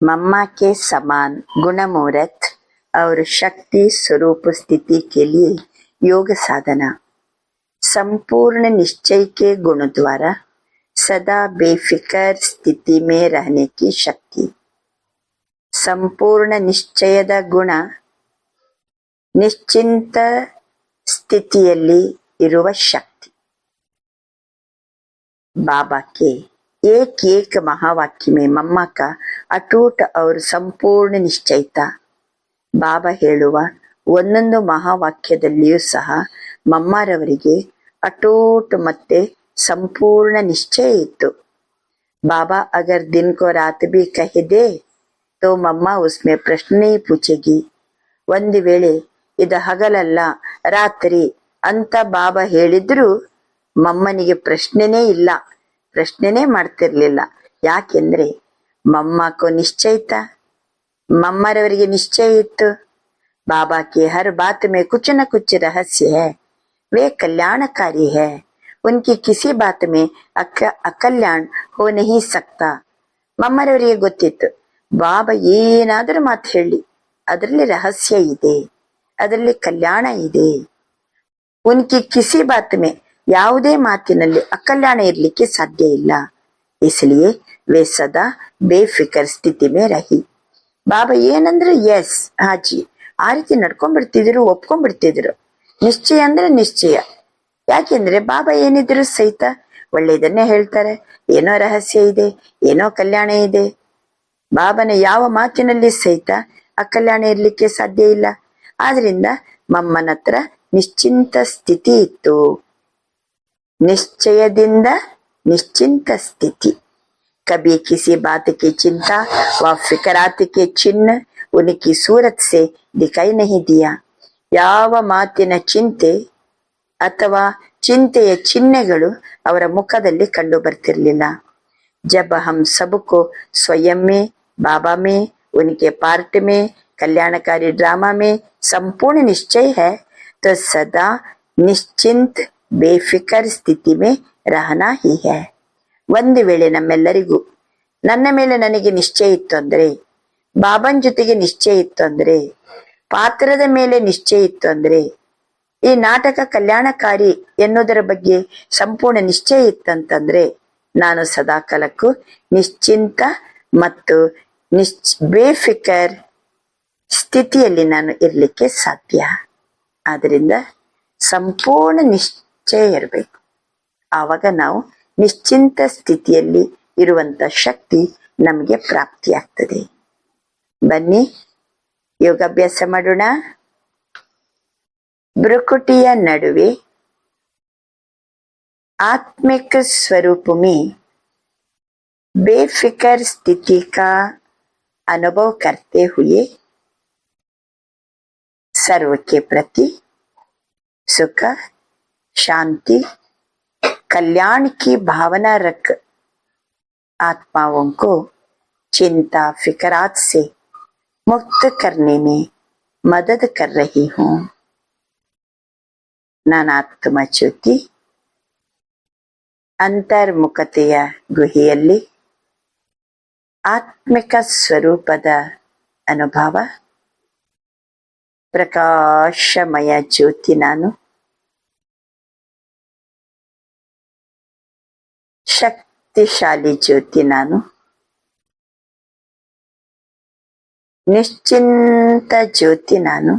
मम्मा के समान गुणमुहूर्त और शक्ति स्वरूप स्थिति के लिए योग साधना संपूर्ण निश्चय के गुण द्वारा सदा बेफिकर स्थिति में रहने की शक्ति ಸಂಪೂರ್ಣ ನಿಶ್ಚಯದ ಗುಣ ನಿಶ್ಚಿಂತ ಸ್ಥಿತಿಯಲ್ಲಿ ಇರುವ ಶಕ್ತಿ बाबा ಏಕೇಕ ಮಹಾವಾಕ್ಯಮೆ. ಮಮ್ಮಕ ಅಟೂಟ ಅವರು ಸಂಪೂರ್ಣ ನಿಶ್ಚಯಿತ ಬಾಬಾ ಹೇಳುವ ಒಂದೊಂದು ಮಹಾವಾಕ್ಯದಲ್ಲಿಯೂ ಸಹ ಮಮ್ಮಾರವರಿಗೆ ಅಟೂಟ್ ಮತ್ತೆ ಸಂಪೂರ್ಣ ನಿಶ್ಚಯ ಇತ್ತು. ಬಾಬಾ, ಅಗರ್ ದಿನ್ಕೋ ರಾತ್ ಬಿ ಕಹಿದೆ, ತೋ ಮಮ್ಮ ಉಸ್ಮೆ ಪ್ರಶ್ನೆ ಪೂಜೆಗಿ ಒಂದು ವೇಳೆ ಇದ ಹಗಲಲ್ಲ, ರಾತ್ರಿ ಅಂತ ಬಾಬಾ ಹೇಳಿದ್ರು ಮಮ್ಮನಿಗೆ ಪ್ರಶ್ನೆನೇ ಇಲ್ಲ. ಪ್ರಶ್ನೆನೇ ಮಾಡ್ತಿರ್ಲಿಲ್ಲ ಯಾಕೆಂದ್ರೆ ಮಮ್ಮಕೋ ನಿಶ್ಚಯಿತ ಮಮ್ಮರವರಿಗೆ ನಿಶ್ಚಯ ಇತ್ತು बाबा के हर बात में कुछ न कुछ रहस्य है वे कल्याणकारी है उनकी किसी बात में अक ಅಕಲ್ಯಾಣ ಹೋ नहीं सकता ಮಮ್ಮರವರಿಗೆ ಗೊತ್ತಿತ್ತು ಬಾಬಾ ಏನಾದರೂ ಮಾತು ಹೇಳಿ ಅದರಲ್ಲಿ ರಹಸ್ಯ ಇದೆ ಅದರಲ್ಲಿ ಕಲ್ಯಾಣ ಇದೆ ಉನ್ಕಿ ಕಿಸಿ ಬಾತ್ ಮೇ ಯಾವುದೇ ಮಾತಿನಲ್ಲಿ ಅಕಲ್ಯಾಣ ಇರಲಿಕ್ಕೆ ಸಾಧ್ಯ ಇಲ್ಲ. ವೇ ಸದಾ ಬೇಫಿಕರ್ ಸ್ಥಿತಿ ಮೇ ರಹಿ. ಬಾಬಾ ಏನಂದ್ರೆ ಎಸ್ ಹಾಜಿ, ಆ ರೀತಿ ನಡ್ಕೊಂಡ್ಬಿಡ್ತಿದ್ರು, ಒಪ್ಕೊಂಡ್ಬಿಡ್ತಿದ್ರು. ನಿಶ್ಚಯ ಅಂದ್ರೆ ನಿಶ್ಚಯ. ಯಾಕೆಂದ್ರೆ ಬಾಬಾ ಏನಿದ್ರು ಸಹಿತ ಒಳ್ಳೆಯದನ್ನೇ ಹೇಳ್ತಾರೆ. ಏನೋ ರಹಸ್ಯ ಇದೆ, ಏನೋ ಕಲ್ಯಾಣ ಇದೆ. ಬಾಬನ ಯಾವ ಮಾತಿನಲ್ಲಿ ಸಹಿತ ಅಕಲ್ಯಾಣ ಇರ್ಲಿಕ್ಕೆ ಸಾಧ್ಯ ಇಲ್ಲ. ಆದ್ರಿಂದ ಮಮ್ಮನ ಹತ್ರ ನಿಶ್ಚಿಂತ ಸ್ಥಿತಿ ಇತ್ತು. ನಿಶ್ಚಯದಿಂದ ನಿಶ್ಚಿಂತ ಸ್ಥಿತಿ कभी किसी बात की चिंता व फिकरात के चिन्ह उनकी सूरत से दिखाई नहीं दिया ಯಾವ ಮಾತಿನ ಚಿಂತೆ ಅಥವಾ ಚಿಂತೆಯ ಚಿಹ್ನೆಗಳು ಅವರ ಮುಖದಲ್ಲಿ ಕಂಡು ಬರ್ತಿರ್ಲಿಲ್ಲ जब हम सबको स्वयं में बाबा में उनके पार्ट में कल्याणकारी ड्रामा में संपूर्ण निश्चय है तो सदा निश्चिंत ಬೇಫಿಕರ್ ಸ್ಥಿತಿ ಮೇ ರಹನಾ ಹಿ ಒಂದು ವೇಳೆ ನಮ್ಮೆಲ್ಲರಿಗೂ ನನ್ನ ಮೇಲೆ ನನಗೆ ನಿಶ್ಚಯ ಇತ್ತು ಅಂದ್ರೆ ಬಾಬನ್ ಜೊತೆಗೆ ನಿಶ್ಚಯ ಇತ್ತು ಅಂದ್ರೆ ಪಾತ್ರದ ಮೇಲೆ ನಿಶ್ಚಯ ಇತ್ತು ಅಂದ್ರೆ ಈ ನಾಟಕ ಕಲ್ಯಾಣಕಾರಿ ಎನ್ನುವುದರ ಬಗ್ಗೆ ಸಂಪೂರ್ಣ ನಿಶ್ಚಯ ಇತ್ತಂತಂದ್ರೆ, ನಾನು ಸದಾಕಾಲಕ್ಕೂ ನಿಶ್ಚಿಂತ ಮತ್ತು ನಿಶ್ ಬೇಫಿಕರ್ ಸ್ಥಿತಿಯಲ್ಲಿ ನಾನು ಇರಲಿಕ್ಕೆ ಸಾಧ್ಯ. ಆದ್ದರಿಂದ ಸಂಪೂರ್ಣ ನಿಶ್ ನಿಶ್ಚಯ ಇರಬೇಕು ಆವಾಗ ನಾವು ನಿಶ್ಚಿಂತ ಸ್ಥಿತಿಯಲ್ಲಿ ಇರುವಂತ ಶಕ್ತಿ ನಮಗೆ ಪ್ರಾಪ್ತಿಯಾಗ್ತದೆ ಬನ್ನಿ ಯೋಗಾಭ್ಯಾಸ ಮಾಡೋಣ ಭ್ರುಕುಟಿಯ ನಡುವೆ आत्मिक स्वरूप में बेफिकर स्थिति का अनुभव करते हुए सर्व के प्रति सुख शांति कल्याण की भावना रख आत्माओं को चिंता फिकरात से मुक्त करने में मदद कर रही हूँ नानात्म ज्योति ಅಂತರ್ಮುಖತೆಯ ಗುಹೆಯಲ್ಲಿ ಆತ್ಮಿಕ ಸ್ವರೂಪದ ಅನುಭವ ಪ್ರಕಾಶಮಯ ಜ್ಯೋತಿ ನಾನು ಶಕ್ತಿಶಾಲಿ ಜ್ಯೋತಿ ನಾನು. ನಿಶ್ಚಿಂತ ಜ್ಯೋತಿ ನಾನು.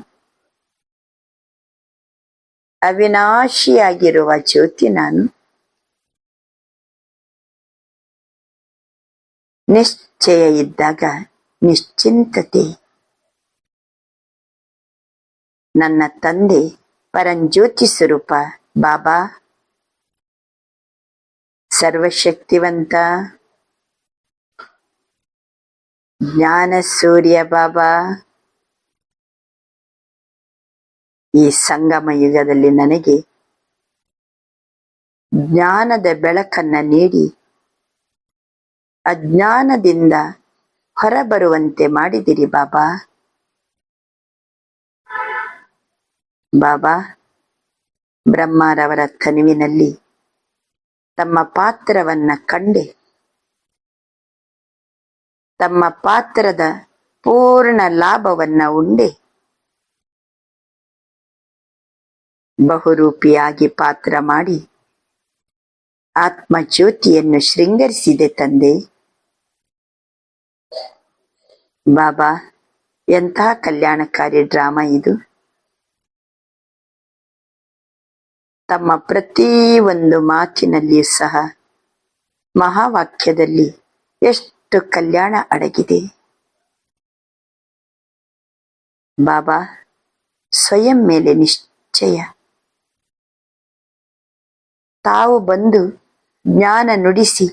ಅವಿನಾಶಿಯಾಗಿರುವ ಜ್ಯೋತಿ ನಾನು. ನಿಶ್ಚಯ ಇದ್ದಾಗ ನಿಶ್ಚಿಂತತೆ. ನನ್ನ ತಂದೆ ಪರಂಜ್ಯೋತಿ ಸ್ವರೂಪ, ಬಾಬಾ ಸರ್ವಶಕ್ತಿವಂತ. ಜ್ಞಾನ ಸೂರ್ಯ ಬಾಬಾ. ಈ ಸಂಗಮ ಯುಗದಲ್ಲಿ ನನಗೆ ಜ್ಞಾನದ ಬೆಳಕನ್ನ ನೀಡಿ, ಅಜ್ಞಾನದಿಂದ ಹೊರಬರುವಂತೆ ಮಾಡಿದಿರಿ ಬಾಬಾ. ಬಾಬಾ, ಬ್ರಹ್ಮರವರ ತನುವಿನಲ್ಲಿ ತಮ್ಮ ಪಾತ್ರವನ್ನ ಕಂಡೆ. ತಮ್ಮ ಪಾತ್ರದ ಪೂರ್ಣ ಲಾಭವನ್ನ ಉಂಡೆ. ಬಹುರೂಪಿಯಾಗಿ ಪಾತ್ರ ಮಾಡಿ ಆತ್ಮಜ್ಯೋತಿಯನ್ನು ಶೃಂಗರಿಸಿದೆ ತಂದೆ. ಬಾಬಾ, ಎಂತಹ ಕಲ್ಯಾಣಕಾರಿ ಡ್ರಾಮಾ ಇದು? ತಮ್ಮ ಪ್ರತಿ ಒಂದು ಮಾತಿನಲ್ಲಿಯೂ ಸಹ ಮಹಾವಾಕ್ಯದಲ್ಲಿ ಎಷ್ಟು ಕಲ್ಯಾಣ ಅಡಗಿದೆ. ಬಾಬಾ, ಸ್ವಯಂ ಮೇಲೆ ನಿಶ್ಚಯ. ತಾವು ಬಂದು ಜ್ಞಾನ ನುಡಿಸಿ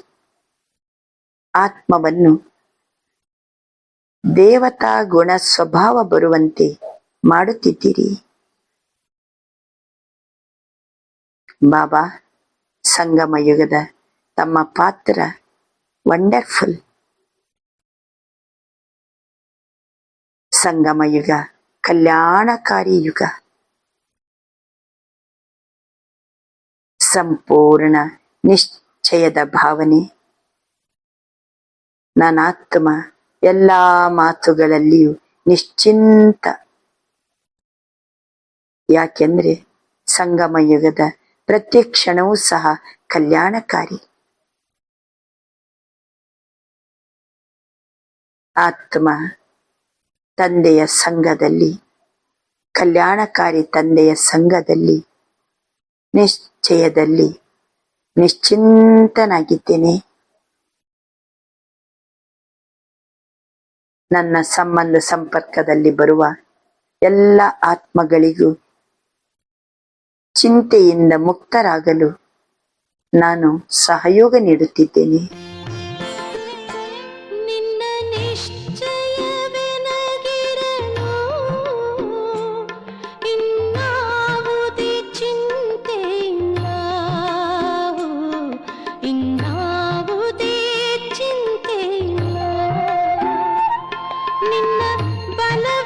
ಆತ್ಮವನ್ನು ದೇವತಾ ಗುಣ ಸ್ವಭಾವ ಬರುವಂತೆ ಮಾಡುತ್ತಿದ್ದೀರಿ. ಬಾಬಾ ಸಂಗಮ ಯುಗದ ತಮ್ಮ ಪಾತ್ರ ವಂಡರ್ಫುಲ್ ಸಂಗಮ ಯುಗ ಕಲ್ಯಾಣಕಾರಿ ಯುಗ. ಸಂಪೂರ್ಣ ನಿಶ್ಚಯದ ಭಾವನೆ. ನಾನಾತ್ಮ ಎಲ್ಲ ಮಾತುಗಳಲ್ಲಿಯೂ ನಿಶ್ಚಿಂತ. ಯಾಕೆಂದ್ರೆ ಸಂಗಮ ಯುಗದ ಪ್ರತಿ ಕ್ಷಣವೂ ಸಹ ಕಲ್ಯಾಣಕಾರಿ. ಆತ್ಮ ತಂದೆಯ ಸಂಘದಲ್ಲಿ, ಕಲ್ಯಾಣಕಾರಿ ತಂದೆಯ ಸಂಘದಲ್ಲಿ, ನಿಶ್ಚಯದಲ್ಲಿ, ನಿಶ್ಚಿಂತನಾಗಿದ್ದೇನೆ. ನನ್ನ ಸಂಬಂಧ ಸಂಪರ್ಕದಲ್ಲಿ ಬರುವ ಎಲ್ಲ ಆತ್ಮಗಳಿಗೂ ಚಿಂತೆಯಿಂದ ಮುಕ್ತರಾಗಲು ನಾನು ಸಹಯೋಗ ನೀಡುತ್ತಿದ್ದೇನೆ. ನಿನ್ನ ಬಲವೆನಗಿರುತ್ತಿರಲು